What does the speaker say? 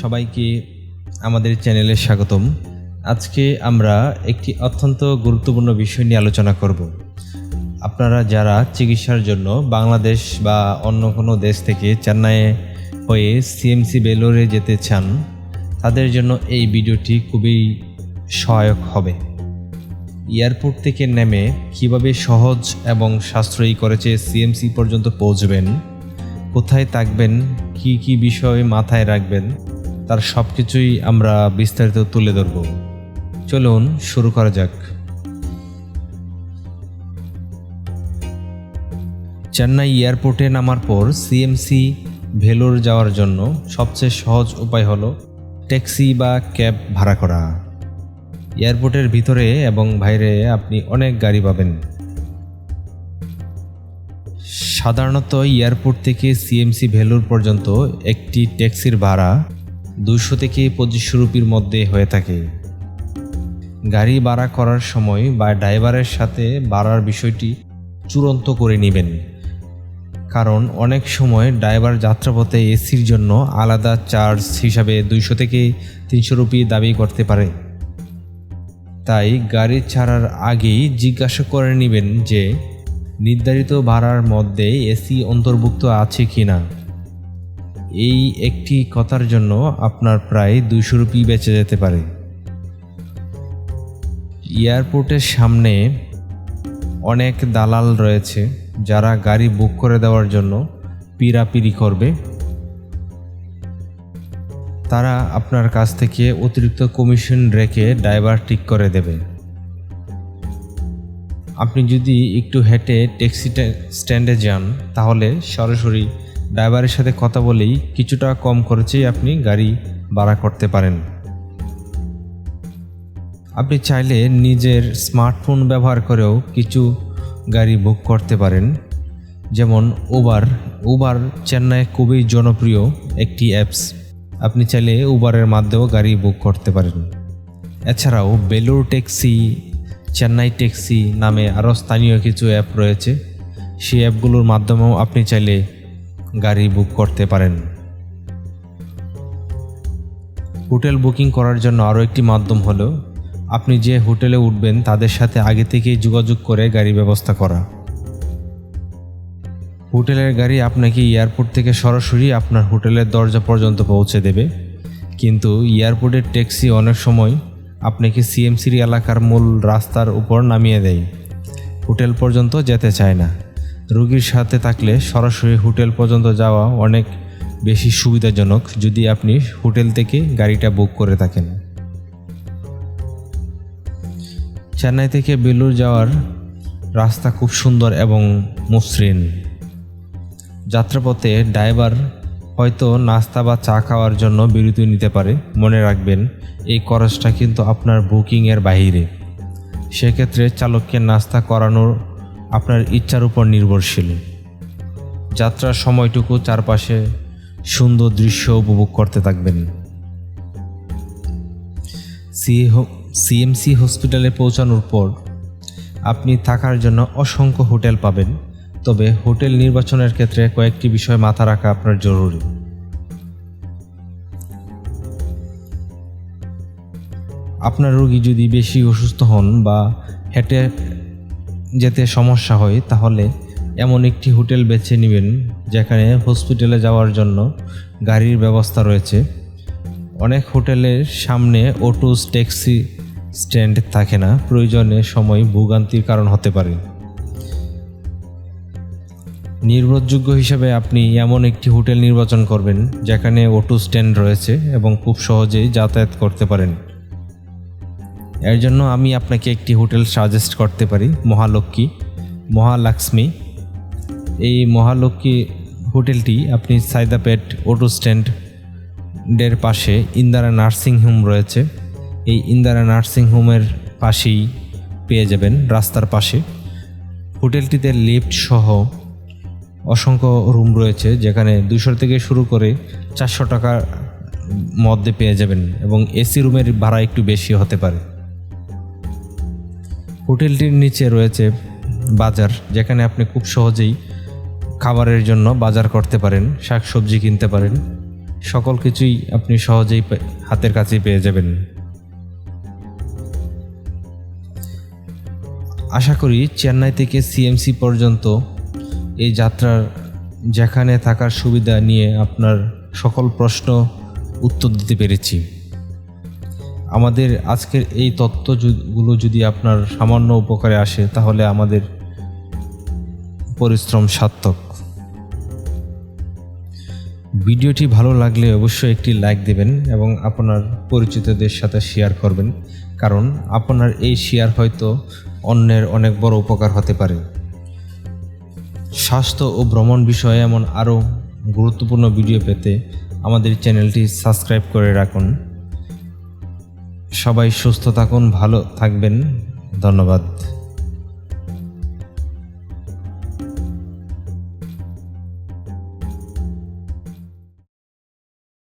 সবাইকে আমাদের চ্যানেলে স্বাগতম। আজকে আমরা একটি অত্যন্ত গুরুত্বপূর্ণ বিষয় নিয়ে আলোচনা করব। আপনারা যারা চিকিৎসার জন্য বাংলাদেশ বা অন্য কোনো দেশ থেকে চেন্নাইয়ে হয়ে সিএমসি বেলোরে যেতে চান, তাদের জন্য এই ভিডিওটি খুবই সহায়ক হবে। এয়ারপোর্ট থেকে নেমে কীভাবে সহজ এবং সাশ্রয়ী করেছে সিএমসি পর্যন্ত পৌঁছবেন, কোথায় থাকবেন কি কি বিষয় মাথায় রাখবেন, তার সব কিছুই আমরা বিস্তারিত তুলে ধরব। চলুন শুরু করা যাক। চেন্নাই এয়ারপোর্টে নামার পর সিএমসি ভেলোর যাওয়ার জন্য সবচেয়ে সহজ উপায় হলো ট্যাক্সি বা ক্যাব ভাড়া করা। এয়ারপোর্টের ভিতরে এবং বাইরে আপনি অনেক গাড়ি পাবেন। সাধারণত এয়ারপোর্ট থেকে সিএমসি ভেলুর পর্যন্ত একটি ট্যাক্সির ভাড়া দুশো থেকে পঁচিশশো রুপির মধ্যে হয়ে থাকে। গাড়ি ভাড়া করার সময় বা ড্রাইভারের সাথে ভাড়ার বিষয়টি চূড়ান্ত করে নেবেন। কারণ অনেক সময় ড্রাইভার যাত্রাপথে এসির জন্য আলাদা চার্জ হিসাবে দুইশো থেকে তিনশো রুপি দাবি করতে পারে। তাই গাড়ি ছাড়ার আগেই জিজ্ঞাসা করে নেবেন যে নির্ধারিত ভাড়ার মধ্যে এসি অন্তর্ভুক্ত আছে কি না এই একটি কথার জন্য আপনার প্রায় দুশো রুপি বেঁচে যেতে পারে। এয়ারপোর্টের সামনে অনেক দালাল রয়েছে যারা গাড়ি বুক করে দেওয়ার জন্য পিরাপিরি করবে। তারা আপনার কাছ থেকে অতিরিক্ত কমিশন রেখে ড্রাইভার ঠিক করে দেবে। আপনি যদি একটু হেঁটে ট্যাক্সি স্ট্যান্ডে যান, তাহলে সরাসরি ড্রাইভারের সাথে কথা বলেই কিছুটা কম খরচেই আপনি গাড়ি ভাড়া করতে পারেন। আপনি চাইলে নিজের স্মার্টফোন ব্যবহার করেও কিছু গাড়ি বুক করতে পারেন। যেমন উবার উবার চেন্নাই খুবই জনপ্রিয় একটি অ্যাপস আপনি চাইলে উবারের মাধ্যমেও গাড়ি বুক করতে পারেন। এছাড়াও বেলুর ট্যাক্সি চেন্নাই ট্যাক্সি নামে আরও স্থানীয় কিছু অ্যাপ রয়েছে। সেই অ্যাপগুলোর মাধ্যমেও আপনি চাইলে গাড়ি বুক করতে পারেন। হোটেল বুকিং করার জন্য আরও একটি মাধ্যম হলো, আপনি যে হোটেলে উঠবেন তাদের সাথে আগে থেকেই যোগাযোগ করে গাড়ি ব্যবস্থা করা। হোটেলের গাড়ি আপনাকে এয়ারপোর্ট থেকে সরাসরি আপনার হোটেলের দরজা পর্যন্ত পৌঁছে দেবে। কিন্তু এয়ারপোর্টের ট্যাক্সি অনেক সময় আপনাকে সিএমসির এলাকার মূল রাস্তার উপর নামিয়ে দেয় হোটেল পর্যন্ত যেতে চায় না। রুগীর সাথে থাকলে সরাসরি হোটেল পর্যন্ত যাওয়া অনেক বেশি সুবিধাজনক যদি আপনি হোটেল থেকে গাড়িটা বুক করে থাকেন। চেন্নাই থেকে বেলুর যাওয়ার রাস্তা খুব সুন্দর এবং মসৃণ। যাত্রাপথে ড্রাইভার হয়তো নাস্তা বা চা খাওয়ার জন্য বিরতি নিতে পারে। মনে রাখবেন, এই খরচটা কিন্তু আপনার বুকিংয়ের বাহিরে। সেক্ষেত্রে চালককে নাস্তা করানোর আপনার ইচ্ছার উপর নির্ভরশীল। যাত্রার সময়টুকু চারপাশে সুন্দর দৃশ্য উপভোগ করতে থাকবেন। সিএমসি হসপিটালে পৌঁছানোর পর আপনি থাকার জন্য অসংখ্য হোটেল পাবেন। তবে হোটেল নির্বাচনের ক্ষেত্রে কয়েকটি বিষয় মাথা রাখা আপনার জরুরি। আপনার রোগী যদি বেশি অসুস্থ হন বা হেঁটে যেতে সমস্যা হয়, তাহলে এমন একটি হোটেল বেছে নেবেন যেখানে হসপিটালে যাওয়ার জন্য গাড়ির ব্যবস্থা রয়েছে। অনেক হোটেলের সামনে অটোস ট্যাক্সি স্ট্যান্ড থাকে না। প্রয়োজনে সময় ভোগান্তির কারণ হতে পারে। নির্ভরযোগ্য হিসেবে আপনি এমন একটি হোটেল নির্বাচন করবেন, যেখানে অটো স্ট্যান্ড রয়েছে এবং খুব সহজেই যাতায়াত করতে পারেন। এর জন্য আমি আপনাকে একটি হোটেল সাজেস্ট করতে পারি, মহালক্ষ্মী মহালক্ষ্মী। এই মহালক্ষ্মী হোটেলটি আপনি সাইদাপেট অটো স্ট্যান্ডের পাশে ইন্দারা নার্সিং হোম রয়েছে। এই ইন্দারা নার্সিং হোমের পাশেই পেয়ে যাবেন, রাস্তার পাশে। হোটেলটিতে লিফট সহ অসংখ্য রুম রয়েছে যেখানে দুশো থেকে শুরু করে চারশো টাকার মধ্যে পেয়ে যাবেন এবং এসি রুমের ভাড়া একটু বেশি হতে পারে। হোটেলটির নিচে রয়েছে বাজার যেখানে আপনি খুব সহজেই খাবারের জন্য বাজার করতে পারেন, শাকসবজি কিনতে পারেন। সকল কিছুই আপনি সহজেই হাতের কাছেই পেয়ে যাবেন। আশা করি চেন্নাই থেকে সিএমসি পর্যন্ত এই যাত্রার যেখানে থাকার সুবিধা নিয়ে আপনার সকল প্রশ্ন উত্তর দিতে পেরেছি। আমাদের আজকের এই তত্ত্বগুলো যদি আপনার সামান্য উপকারে আসে, তাহলে আমাদের পরিশ্রম সার্থক। ভিডিওটি ভালো লাগলে অবশ্যই একটি লাইক দেবেন এবং আপনার পরিচিতদের সাথে শেয়ার করবেন, কারণ আপনার এই শেয়ার হয়তো অন্যের অনেক বড় উপকার হতে পারে। স্বাস্থ্য ও ভ্রমণ বিষয়ে এমন আরও গুরুত্বপূর্ণ ভিডিও পেতে আমাদের চ্যানেলটি সাবস্ক্রাইব করে রাখুন। সবাই সুস্থ থাকুন, ভালো থাকবেন। ধন্যবাদ।